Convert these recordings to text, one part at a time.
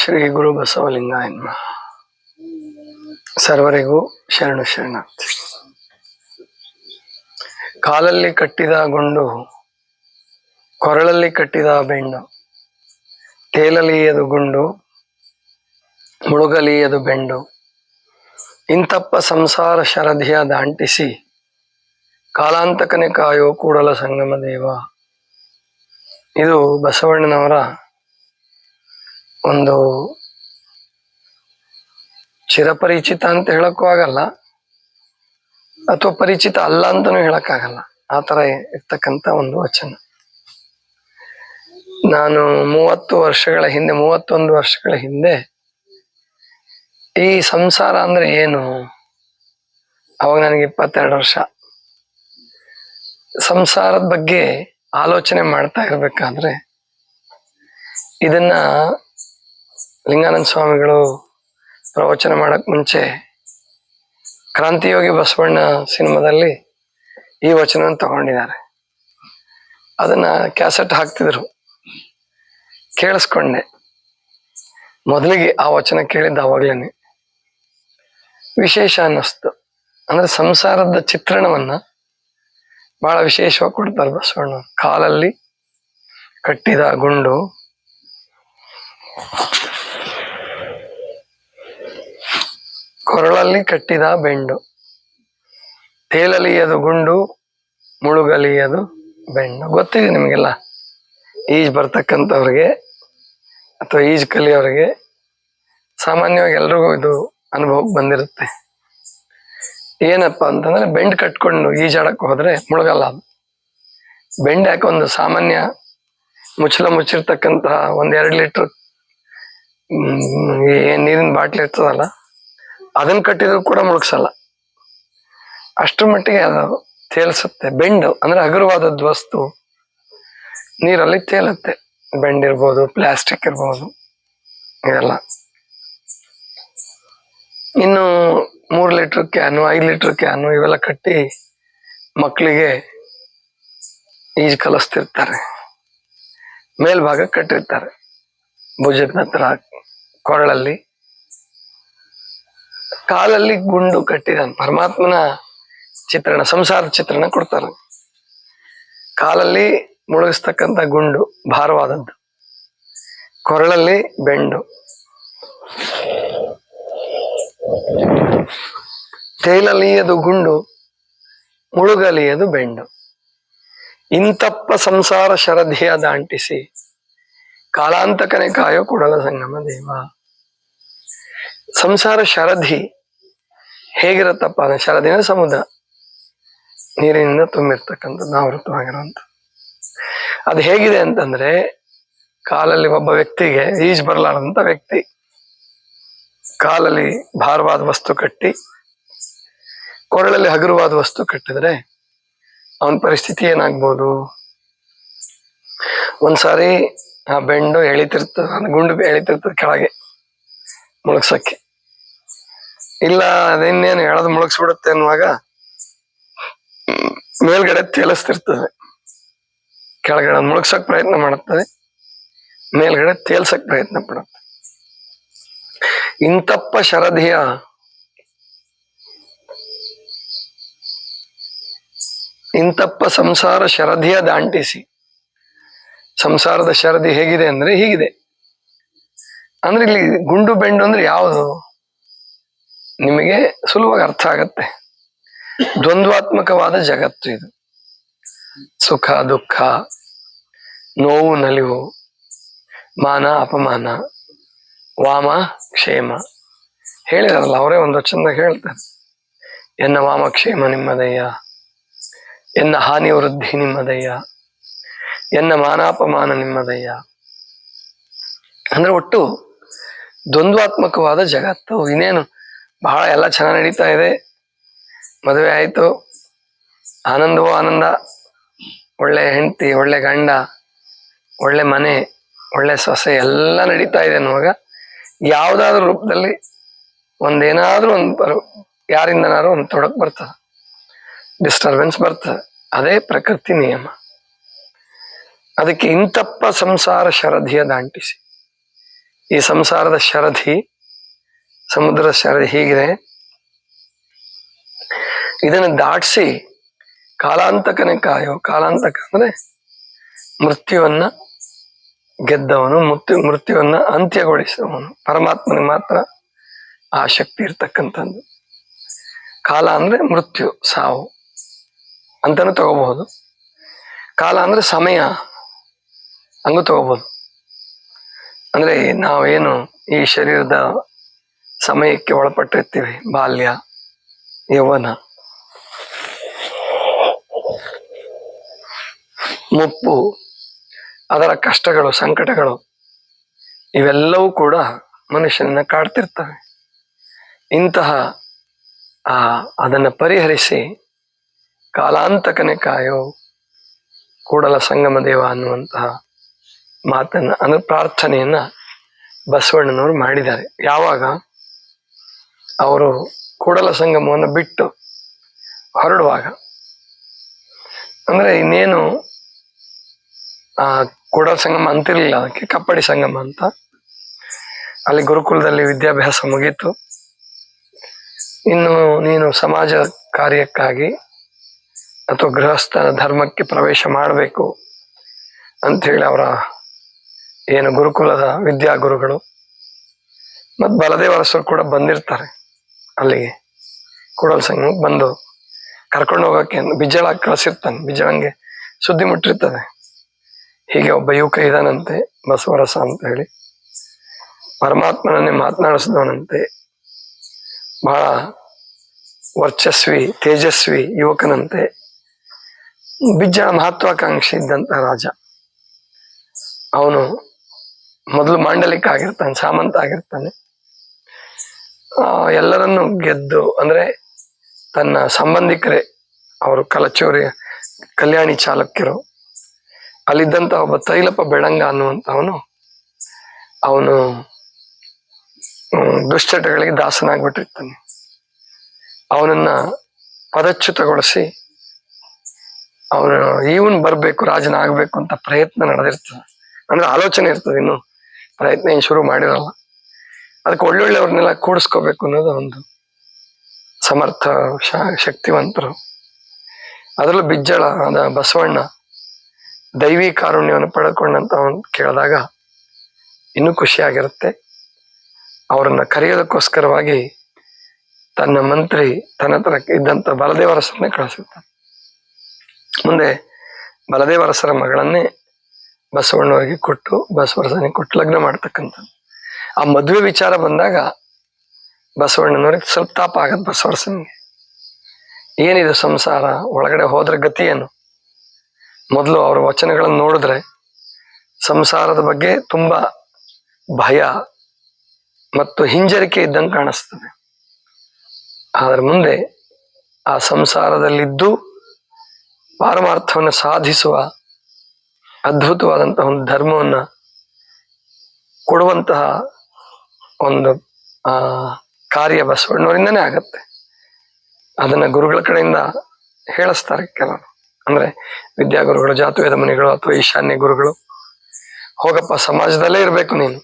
ಶ್ರೀ ಗುರು ಬಸವಲಿಂಗ ನಮಃ ಸರ್ವರಿಗೂ ಶರಣು ಶರಣಾರ್ಥಿ ಕಾಲಲ್ಲಿ ಕಟ್ಟಿದ ಗುಂಡು, ಕೊರಳಲ್ಲಿ ಕಟ್ಟಿದ ಬೆಂಡು ತೇಲಲಿ ಅದು ಗುಂಡು ಮುಳುಗಲಿ ಅದು ಬೆಂಡು ಇಂತಪ್ಪ ಸಂಸಾರ ಶರಧಿಯ ದಾಂಟಿಸಿ, ಕಾಲಾಂತಕನೆ ಕಾಯೋ ಕೂಡಲ ಸಂಗಮ ದೇವ. ಇದು ಬಸವಣ್ಣನವರ ಒಂದು ಚಿರಪರಿಚಿತ ಅಂತ ಹೇಳಕ್ಕೂ ಆಗಲ್ಲ. ಅಥವಾ ಪರಿಚಿತ ಅಲ್ಲ ಅಂತಾನೂ ಹೇಳಕ್ಕಾಗಲ್ಲ. ಆ ತರ ಇರ್ತಕ್ಕಂಥ ಒಂದು ವಚನ. ನಾನು ಮೂವತ್ತು ವರ್ಷಗಳ ಹಿಂದೆ, ಮೂವತ್ತೊಂದು ವರ್ಷಗಳ ಹಿಂದೆ ಈ ಸಂಸಾರ ಅಂದ್ರೆ ಏನು? ಅವಾಗ ನನಗೆ ಇಪ್ಪತ್ತೆರಡು ವರ್ಷ. ಸಂಸಾರದ ಬಗ್ಗೆ ಆಲೋಚನೆ ಮಾಡ್ತಾ ಇರ್ಬೇಕಾದ್ರೆ ಇದನ್ನ ಲಿಂಗಾನಂದ ಸ್ವಾಮಿಗಳು ಪ್ರವಚನ ಮಾಡಕ್ ಮುಂಚೆ ಕ್ರಾಂತಿಯೋಗಿ ಬಸವಣ್ಣ ಸಿನಿಮಾದಲ್ಲಿ ಈ ವಚನ ತಗೊಂಡಿದ್ದಾರೆ. ಅದನ್ನ ಕ್ಯಾಸೆಟ್ ಹಾಕ್ತಿದ್ರು. ಕೇಳಿಸ್ಕೊಂಡೆ. ಮೊದಲಿಗೆ ಆ ವಚನ ಕೇಳಿದ್ದ ಅವಾಗ್ಲೇನೆ. ವಿಶೇಷ ಅನ್ನಿಸ್ತು. ಅಂದ್ರೆ ಸಂಸಾರದ ಚಿತ್ರಣವನ್ನ ಬಹಳ ವಿಶೇಷವಾಗಿ ಕೊಡ್ತಾರೆ ಬಸವಣ್ಣ. ಕಾಲಲ್ಲಿ ಕಟ್ಟಿದ ಗುಂಡು ಕೊರಳಲ್ಲಿ ಕಟ್ಟಿದ ಬೆಂಡು. ತೇಲಲಿಯದು ಗುಂಡು, ಮುಳುಗಲಿಯದು ಬೆಂಡು. ಗೊತ್ತಿದೆ ನಿಮಗೆಲ್ಲ? ಈಜ್ ಬರ್ತಕ್ಕಂಥವ್ರಿಗೆ ಅಥವಾ ಈಜ್ ಕಲಿಯೋರಿಗೆ ಸಾಮಾನ್ಯವಾಗಿ ಎಲ್ರಿಗೂ ಇದು ಅನುಭವಕ್ಕೆ ಬಂದಿರುತ್ತೆ. ಏನಪ್ಪ ಅಂತಂದ್ರೆ ಬೆಂಡ್ ಕಟ್ಕೊಂಡು ಈಜಾಡಕ್ಕೆ ಹೋದ್ರೆ ಮುಳುಗಲ್ಲ ಅದು. ಬೆಂಡ್ ಯಾಕೆ ಒಂದು ಸಾಮಾನ್ಯ ಮುಚ್ಚಲ ಮುಚ್ಚಿರ್ತಕ್ಕಂತಹ ಒಂದ್ ಎರಡು ಲೀಟರ್ ಏನ್ ನೀರಿನ ಬಾಟ್ಲಿ ಇರ್ತದಲ್ಲ ಅದನ್ನ ಕಟ್ಟಿದ್ರು ಕೂಡ ಮುಳುಗ್ಸಲ್ಲ. ಅಷ್ಟರ ಮಟ್ಟಿಗೆ ಅದು ತೇಲ್ಸುತ್ತೆ. ಬೆಂಡು, ಅಂದ್ರೆ ಹಗುರವಾದದ್ದು ವಸ್ತು. ನೀರಲ್ಲಿ ತೇಲುತ್ತೆ. ಬೆಂಡ್ ಇರ್ಬೋದು, ಪ್ಲಾಸ್ಟಿಕ್ ಇರ್ಬೋದು, ಇದೆಲ್ಲ. ಇನ್ನು ಮೂರು ಲೀಟ್ರ್ ಕ್ಯಾನು, ಐದು ಲೀಟ್ರ್ ಕ್ಯಾನು ಇವೆಲ್ಲ ಕಟ್ಟಿ ಮಕ್ಕಳಿಗೆ ಈಜು ಕಲಿಸ್ತಿರ್ತಾರೆ. ಮೇಲ್ಭಾಗ ಕಟ್ಟಿರ್ತಾರೆ. ಭುಜದ ಹತ್ರ, ಕೊರಳಲ್ಲಿ. ಕಾಲಲ್ಲಿ ಗುಂಡು ಕಟ್ಟಿದಾನೆ ಪರಮಾತ್ಮನ ಚಿತ್ರಣ, ಸಂಸಾರ ಚಿತ್ರಣ ಕೊಡ್ತಾರೆ. ಕಾಲಲ್ಲಿ ಮುಳುಗಿಸ್ತಕ್ಕಂಥ ಗುಂಡು ಭಾರವಾದದ್ದು. ಕೊರಳಲ್ಲಿ ಬೆಂಡು. ತೇಲಲಿಯದು ಗುಂಡು, ಮುಳುಗಲಿಯದು ಬೆಂಡು. ಇಂತಪ್ಪ ಸಂಸಾರ ಶರಧಿಯ ದಾಂಟಿಸಿ, ಕಾಲಾಂತಕನೇ ಕಾಯೋ ಕೊಡಲ ಸಂಗಮ ದೇವ. ಸಂಸಾರ ಶರಧಿ ಹೇಗಿರತ್ತಪ್ಪ ಅಂದ್ರೆ ಶರದಿನ ಸಮುದ್ರ ನೀರಿನಿಂದ ತುಂಬಿರ್ತಕ್ಕಂಥದ್ದು ಆವೃತವಾಗಿರುವಂಥ ಅದು ಹೇಗಿದೆ ಅಂತಂದ್ರೆ ಕಾಲಲ್ಲಿ ಒಬ್ಬ ವ್ಯಕ್ತಿಗೆ ಈಜ್ ಬರಲಾರದಂತ ವ್ಯಕ್ತಿ. ಕಾಲಲ್ಲಿ ಭಾರವಾದ ವಸ್ತು ಕಟ್ಟಿ, ಕೊರಳಲ್ಲಿ ಹಗುರವಾದ ವಸ್ತು ಕಟ್ಟಿದ್ರೆ ಅವನ ಪರಿಸ್ಥಿತಿ ಏನಾಗ್ಬೋದು? ಒಂದ್ಸಾರಿ ಆ ಬೆಂಡು ಎಳಿತಿರ್ತದ ಗುಂಡು ಎಳಿತಿರ್ತದ ಕೆಳಗೆ ಮುಳುಗ್ಸಕ್ಕೆ. ಇಲ್ಲ ಅದಿನ್ನೇನು ಹೇಳದ್ ಮುಳುಗ್ಸ್ಬಿಡುತ್ತೆ ಅನ್ನುವಾಗ ಮೇಲ್ಗಡೆ ತೇಲಿಸ್ತಿರ್ತದೆ. ಕೆಳಗಡೆ ಮುಳುಗ್ಸಕ್ ಪ್ರಯತ್ನ ಮಾಡುತ್ತದೆ ಮೇಲ್ಗಡೆ ತೇಲ್ಸಕ್ ಪ್ರಯತ್ನ ಪಡುತ್ತೆ. ಇಂತಪ್ಪ ಶರದಿಯ. ಇಂತಪ್ಪ ಸಂಸಾರ ಶರದಿಯ ದಾಂಟಿಸಿ. ಸಂಸಾರದ ಶರದಿ ಹೇಗಿದೆ ಅಂದ್ರೆ ಹೀಗಿದೆ. ಅಂದ್ರೆ ಇಲ್ಲಿ ಗುಂಡು ಬೆಂಡು ಅಂದ್ರೆ ಯಾವುದು? ನಿಮಗೆ ಸುಲಭವಾಗಿ ಅರ್ಥ ಆಗತ್ತೆ. ದ್ವಂದ್ವಾತ್ಮಕವಾದ ಜಗತ್ತು ಇದು. ಸುಖ, ದುಃಖ, ನೋವು, ನಲಿವು, ಮಾನ, ಅಪಮಾನ, ವಾಮ, ಕ್ಷೇಮ. ಹೇಳಿದಾರಲ್ಲ, ಅವರೇ ಒಂದು ಚಂದ ಹೇಳ್ತಾರೆ. ಎನ್ನ ವಾಮ, ಕ್ಷೇಮ ನಿಮ್ಮದಯ್ಯ. ಎನ್ನ ಹಾನಿ, ವೃದ್ಧಿ ನಿಮ್ಮದಯ್ಯ. ಎನ್ನ ಮಾನಾಪಮಾನ ನಿಮ್ಮದಯ್ಯ. ಅಂದ್ರೆ ಒಟ್ಟು ದ್ವಂದ್ವಾತ್ಮಕವಾದ ಜಗತ್ತು. ಇನ್ನೇನು? ಬಹಳ ಎಲ್ಲ ಚೆನ್ನಾಗಿ ನಡೀತಾ ಇದೆ. ಮದುವೆ ಆಯಿತು. ಆನಂದವೋ ಆನಂದ. ಒಳ್ಳೆ ಹೆಂಡತಿ, ಒಳ್ಳೆ ಗಂಡ, ಒಳ್ಳೆ ಮನೆ, ಒಳ್ಳೆ ಸೊಸೆ ಎಲ್ಲ ನಡೀತಾ ಇದೆ ಅನ್ನುವಾಗ ಯಾವ್ದಾದ್ರು ರೂಪದಲ್ಲಿ ಒಂದೇನಾದ್ರೂ ಒಂದು ಬರು ಯಾರಿಂದನಾದ್ರೂ ಒಂದು ತೊಡಕ್ ಬರ್ತದೆ ಡಿಸ್ಟರ್ಬೆನ್ಸ್ ಬರ್ತದೆ ಅದೇ ಪ್ರಕೃತಿ ನಿಯಮ. ಅದಕ್ಕೆ ಇಂತಪ್ಪ ಸಂಸಾರ ಶರಧಿಯ ದಾಂಟಿಸಿ. ಈ ಸಂಸಾರದ ಶರಧಿ ಸಮುದ್ರದ ಶರಧಿ ಹೀಗಿದೆ. ಇದನ್ನು ದಾಟಿಸಿ ಕಾಲಾಂತಕನೇ ಕಾಯೋ ಕಾಲಾಂತಕ ಅಂದ್ರೆ ಮೃತ್ಯುವನ್ನ ಗೆದ್ದವನು, ಮೃತ್ಯು, ಮೃತ್ಯುವನ್ನ ಅಂತ್ಯಗೊಳಿಸುವವನು ಪರಮಾತ್ಮನಿಗೆ ಮಾತ್ರ ಆ ಶಕ್ತಿ ಇರ್ತಕ್ಕಂಥದ್ದು. ಕಾಲ ಅಂದ್ರೆ ಮೃತ್ಯು, ಸಾವು ಅಂತಾನು ತಗೋಬಹುದು. ಕಾಲ ಅಂದ್ರೆ ಸಮಯ ಹಂಗೂ ತಗೋಬಹುದು. ಅಂದ್ರೆ ನಾವೇನು ಈ ಶರೀರದ ಸಮಯಕ್ಕೆ ಒಳಪಟ್ಟಿರ್ತೀವಿ. ಬಾಲ್ಯ, ಯೌವನ. ಮುಪ್ಪು, ಅದರ ಕಷ್ಟಗಳು, ಸಂಕಟಗಳು, ಇವೆಲ್ಲವೂ ಕೂಡ ಮನುಷ್ಯನನ್ನ ಕಾಡ್ತಿರ್ತವೆ. ಇಂತಹ, ಆ, ಅದನ್ನು ಪರಿಹರಿಸಿ ಕಾಲಾಂತಕನೆ ಕಾಯೋ ಕೂಡಲ ಸಂಗಮ ದೇವ ಅನ್ನುವಂತಹ ಮಾತನ್ನು ಅನು ಪ್ರಾರ್ಥನೆಯನ್ನ ಬಸವಣ್ಣನವರು ಮಾಡಿದ್ದಾರೆ. ಯಾವಾಗ? ಅವರು ಕೂಡಲ ಸಂಗಮವನ್ನು ಬಿಟ್ಟು ಹೊರಡುವಾಗ, ಅಂದ್ರೆ ಇನ್ನೇನು ಆ ಕೂಡಲ ಸಂಗಮ ಅಂತಿರಲಿಲ್ಲ ಅದಕ್ಕೆ ಕಪ್ಪಡಿ ಸಂಗಮ ಅಂತ. ಅಲ್ಲಿ ಗುರುಕುಲದಲ್ಲಿ ವಿದ್ಯಾಭ್ಯಾಸ ಮುಗೀತು. ಇನ್ನು ನೀನು ಸಮಾಜ ಕಾರ್ಯಕ್ಕಾಗಿ ಅಥವಾ ಗೃಹಸ್ಥ ಧರ್ಮಕ್ಕೆ ಪ್ರವೇಶ ಮಾಡಬೇಕು ಅಂತ ಹೇಳಿ ಅವರ ಏನು ಗುರುಕುಲದ ವಿದ್ಯಾಗುರುಗಳು ಮತ್ತು ಬಲದೇವರಸರು ಕೂಡ ಬಂದಿರ್ತಾರೆ. ಅಲ್ಲಿಗೆ ಕೂಡಲ್ ಸಂಘ ಬಂದು ಕರ್ಕೊಂಡು ಹೋಗಕ್ಕೆ ಬಿಜ್ಜಳ ಕಳಿಸಿರ್ತಾನೆ. ಬಿಜ್ಜಳಂಗೆ ಸುದ್ದಿ ಮುಟ್ಟಿರ್ತದೆ. ಹೀಗೆ ಒಬ್ಬ ಯುವಕ ಇದಾನಂತೆ, ಬಸವರಸ ಅಂತ ಹೇಳಿ. ಪರಮಾತ್ಮನನ್ನೇ ಮಾತನಾಡಿಸಿದವನಂತೆ. ಬಹಳ ವರ್ಚಸ್ವಿ, ತೇಜಸ್ವಿ ಯುವಕನಂತೆ. ಬಿಜ್ಜಳ ಮಹತ್ವಾಕಾಂಕ್ಷಿ ಇದ್ದಂತ ರಾಜ. ಅವನು ಮೊದಲು ಮಾಂಡಲಿಕ ಆಗಿರ್ತಾನೆ, ಸಾಮಂತ ಆಗಿರ್ತಾನೆ. ಎಲ್ಲರನ್ನು ಗೆದ್ದು, ಅಂದ್ರೆ ತನ್ನ ಸಂಬಂಧಿಕರೇ, ಅವರು ಕಲಚೂರಿ, ಕಲ್ಯಾಣಿ ಚಾಲುಕ್ಯರು, ಅಲ್ಲಿದ್ದಂತ ಒಬ್ಬ ತೈಲಪ್ಪ ಬೆಳಂಗ ಅನ್ನುವಂಥವನು, ಅವನು ದುಶ್ಚಟಗಳಿಗೆ ದಾಸನಾಗ್ಬಿಟ್ಟಿರ್ತಾನೆ. ಅವನನ್ನ ಪದಚ್ಯುತಗೊಳಿಸಿ, ಅವನು ಈವನ್ ಬರಬೇಕು, ರಾಜನಾಗಬೇಕು ಅಂತ ಪ್ರಯತ್ನ ನಡೆದಿರ್ತದೆ. ಅಂದ್ರೆ ಆಲೋಚನೆ ಇರ್ತದೆ ಇನ್ನು, ಪ್ರಯತ್ನ ಏನು ಶುರು ಮಾಡಿರಲ್ಲ. ಅದಕ್ಕೆ ಒಳ್ಳೊಳ್ಳೆಯವ್ರನ್ನೆಲ್ಲ ಕೂಡಿಸ್ಕೋಬೇಕು ಅನ್ನೋದು ಒಂದು ಸಮರ್ಥ ಶಕ್ತಿವಂತರು. ಅದರಲ್ಲೂ ಬಿಜ್ಜಳ, ಅದ ಬಸವಣ್ಣ, ದೈವಿ ಕಾರುಣ್ಯವನ್ನು ಪಡೆದುಕೊಂಡಂತ ಅವನು ಕೇಳಿದಾಗ ಇನ್ನೂ ಖುಷಿಯಾಗಿರುತ್ತೆ. ಅವರನ್ನು ಕರೆಯೋದಕ್ಕೋಸ್ಕರವಾಗಿ ತನ್ನ ಮಂತ್ರಿ, ತನ್ನ ಹತ್ರ ಇದ್ದಂತ ಬಲದೇವರಸರನ್ನೇ ಕಳಿಸಿರ್ತಾನೆ ಮುಂದೆ ಬಲದೇವರಸರ ಮಗಳನ್ನೇ ಬಸವಣ್ಣವರಿಗೆ ಕೊಟ್ಟು ಬಸವರಸನಿಗೆ ಕೊಟ್ಟು ಲಗ್ನ ಮಾಡ್ತಕ್ಕಂಥದ್ದು. ಆ ಮದುವೆ ವಿಚಾರ ಬಂದಾಗ ಬಸವಣ್ಣನವ್ರಿಗೆ ಸ್ವಲ್ಪ ತಾಪ ಆಗತ್ತೆ ಬಸವರ್ಸನ್ಗೆ ಏನಿದೆ ಸಂಸಾರ? ಒಳಗಡೆ ಹೋದ್ರೆ ಗತಿ ಏನು? ಮೊದಲು ಅವರ ವಚನಗಳನ್ನು ನೋಡಿದ್ರೆ ಸಂಸಾರದ ಬಗ್ಗೆ ತುಂಬಾ ಭಯ ಮತ್ತು ಹಿಂಜರಿಕೆ ಇದ್ದಂಗೆ ಕಾಣಿಸ್ತದೆ. ಅದರ ಮುಂದೆ ಆ ಸಂಸಾರದಲ್ಲಿದ್ದು ಪಾರಮಾರ್ಥವನ್ನು ಸಾಧಿಸುವ ಅದ್ಭುತವಾದಂತಹ ಒಂದು ಧರ್ಮವನ್ನ ಕೊಡುವಂತಹ ಒಂದು ಕಾರ್ಯ ಬಸವಣ್ಣವರಿಂದನೇ ಆಗತ್ತೆ. ಅದನ್ನ ಗುರುಗಳ ಕಡೆಯಿಂದ ಹೇಳಿಸ್ತಾರೆ ಕೆಲವರು. ಅಂದ್ರೆ ವಿದ್ಯಾಗುರುಗಳು, ಜಾತುವೇದ ಮುನಿಗಳು ಅಥವಾ ಈಶಾನ್ಯ ಗುರುಗಳು, ಹೋಗಪ್ಪ, ಸಮಾಜದಲ್ಲೇ ಇರಬೇಕು ನೀನು.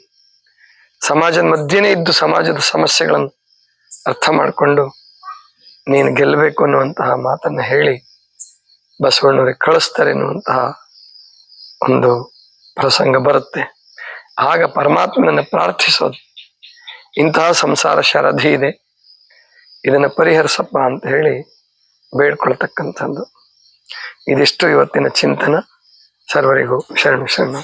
ಸಮಾಜದ ಮಧ್ಯೆನೇ ಇದ್ದು ಸಮಾಜದ ಸಮಸ್ಯೆಗಳನ್ನು ಅರ್ಥ ಮಾಡಿಕೊಂಡು ನೀನು ಗೆಲ್ಲಬೇಕು ಅನ್ನುವಂತಹ ಮಾತನ್ನ ಹೇಳಿ ಬಸವಣ್ಣವ್ರಿಗೆ ಕಳಿಸ್ತಾರೆ ಎನ್ನುವಂತಹ ಒಂದು ಪ್ರಸಂಗ ಬರುತ್ತೆ. ಆಗ ಪರಮಾತ್ಮನನ್ನು ಪ್ರಾರ್ಥಿಸೋದು. ಇಂತಹ ಸಂಸಾರ ಶರಧಿ ಇದೆ. ಇದನ್ನು ಪರಿಹರಿಸಪ್ಪ ಅಂತ ಹೇಳಿ ಬೇಡ್ಕೊಳ್ತಕ್ಕಂಥದ್ದು. ಇದಿಷ್ಟು ಇವತ್ತಿನ ಚಿಂತನ. ಸರ್ವರಿಗೂ ಶರಣ ಶರಣ